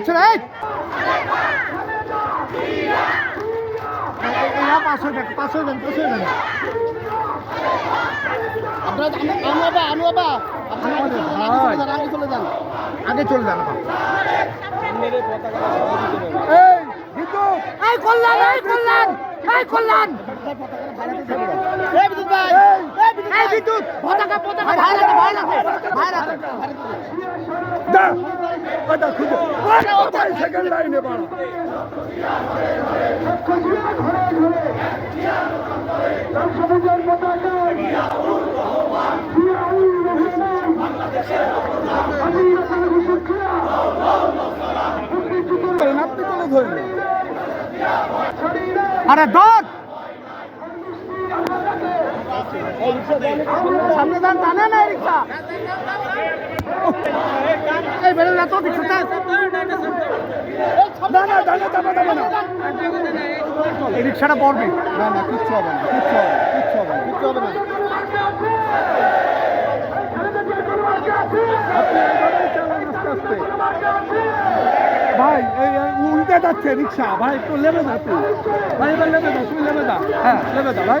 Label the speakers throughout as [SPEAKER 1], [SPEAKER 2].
[SPEAKER 1] এই পাঁচশো টাকা পাঁচশো দেন পাঁচশো দেন আপনারা আনু বাবা আনু বাবা আগে চলে যান, আগে চলে যান। এই এই কল্যাণ এই কল্যাণ এই কল্যাণ। এই এই বিদ্যুৎ পতাকা পতাকা। ভাই রাখো ভাই রাখো। ভাই রাখো।
[SPEAKER 2] খুঁজে। সেকেন্ড লাইনে বাড়া আপনি কোনো ধরলেন।
[SPEAKER 1] আরে দত সামনে টানে না রিক্সা এই বেরো না তো রিক্সাটা
[SPEAKER 2] না না দাঁড়া দাঁড়া দাঁড়া না
[SPEAKER 1] এই রিক্সাটা পড়বে।
[SPEAKER 2] না না কিচ্ছু হবে না কিচ্ছু হবে না কিচ্ছু হবে না
[SPEAKER 1] কিচ্ছু হবে না।
[SPEAKER 2] ভাই এই এই উল্টে যাচ্ছে রিক্সা। ভাই একটু লেবে যা তুই ভাই এবার লেবে যা তুমি লেবে যা হ্যাঁ। লেবে যা ভাই।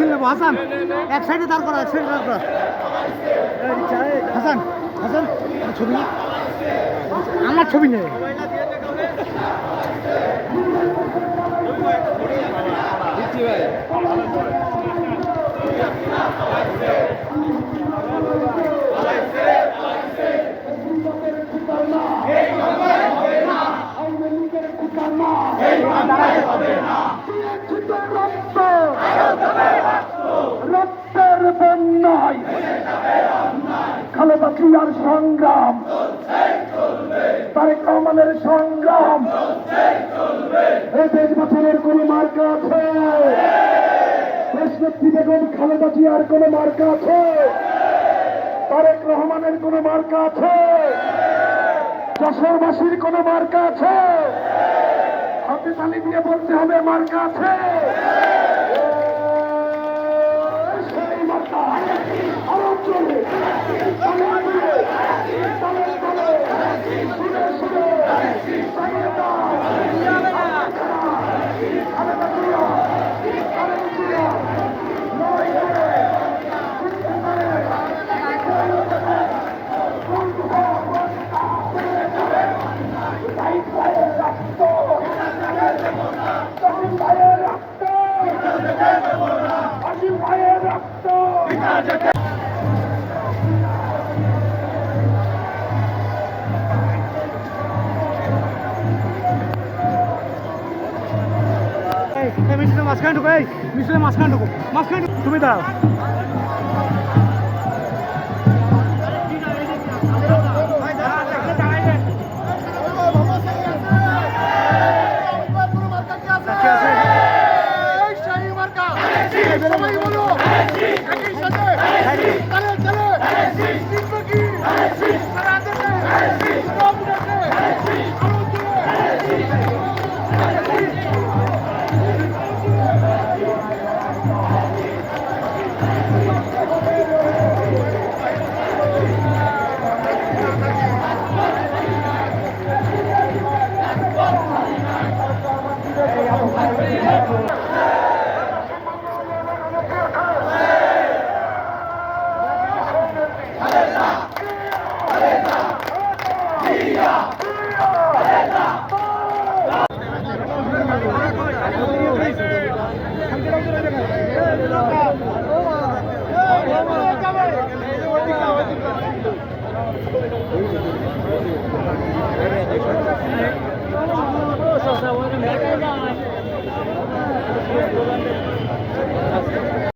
[SPEAKER 1] মিছিল নেব, হাসান। এক সাইডে দাঁড় করা, এক সাইডে দাঁড় করা। হাসান হাসান ছবি। আমার ছবি নেই
[SPEAKER 2] রক্তের জিয়ার সংগ্রাম। তারেক রহমানের সংগ্রাম। এই দেশ বছরের কোন মার্কা আছে? দেশনেত্রী বেগম খালেদা জিয়ার কোন মার্কা আছে? তারেক রহমানের কোন মার্কা আছে? যশোরবাসীর কোন মার্কা আছে? হাতে তালি দিয়ে বলতে হবে মার্কা আছে।
[SPEAKER 1] মিছিলের মাঝখানে ঢুকো এই মিছিলের মাঝখানে ঢুকো মাঝখানে। তুমি দাঁড়াও
[SPEAKER 2] Thank you.